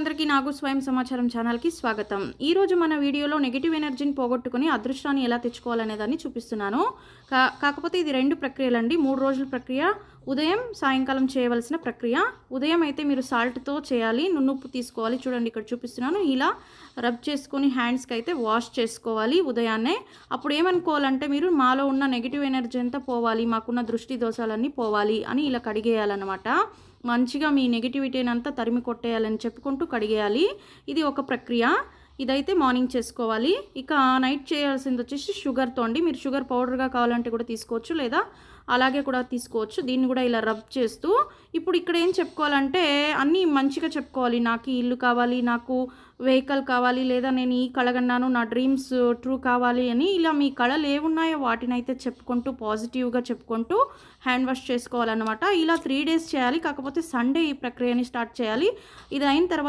అందరికీ నాగు స్వయం సమాచారం ఛానల్కి స్వాగతం. ఈరోజు మన వీడియోలో నెగిటివ్ ఎనర్జీని పోగొట్టుకుని అదృష్టాన్ని ఎలా తెచ్చుకోవాలనే దాన్ని చూపిస్తున్నాను. కా కాకపోతే ఇది రెండు ప్రక్రియలండి. మూడు రోజుల ప్రక్రియ ఉదయం సాయంకాలం చేయవలసిన ప్రక్రియ. ఉదయం అయితే మీరు సాల్ట్తో చేయాలి నున్నుప్పు తీసుకోవాలి. చూడండి ఇక్కడ చూపిస్తున్నాను. ఇలా రబ్ చేసుకొని హ్యాండ్స్కి అయితే వాష్ చేసుకోవాలి ఉదయాన్నే. అప్పుడు ఏమనుకోవాలంటే మీరు మాలో ఉన్న నెగిటివ్ ఎనర్జీ అంతా పోవాలి మాకున్న దృష్టి దోషాలన్నీ పోవాలి అని ఇలా కడిగేయాలన్నమాట. మంచిగా మీ నెగిటివిటీని అంతా తరిమి కొట్టేయాలని చెప్పుకుంటూ కడిగేయాలి. ఇది ఒక ప్రక్రియ. ఇదైతే మార్నింగ్ చేసుకోవాలి. ఇక నైట్ చేయాల్సింది వచ్చేసి షుగర్తో అండి మీరు షుగర్ పౌడర్గా కావాలంటే కూడా తీసుకోవచ్చు లేదా అలాగే కూడా తీసుకోవచ్చు. దీన్ని కూడా ఇలా రబ్ చేస్తూ ఇప్పుడు ఇక్కడ ఏం చెప్పుకోవాలంటే అన్నీ మంచిగా చెప్పుకోవాలి. నాకు ఇల్లు కావాలి నాకు వెహికల్ కావాలి లేదా నేను ఈ కళగన్నాను నా డ్రీమ్స్ ట్రూ కావాలి అని ఇలా మీ కళలు ఏమున్నాయో వాటిని అయితే చెప్పుకుంటూ పాజిటివ్గా చెప్పుకుంటూ హ్యాండ్ వాష్ చేసుకోవాలన్నమాట. ఇలా త్రీ డేస్ చేయాలి. కాకపోతే సండే ఈ ప్రక్రియని స్టార్ట్ చేయాలి. ఇది అయిన తర్వాత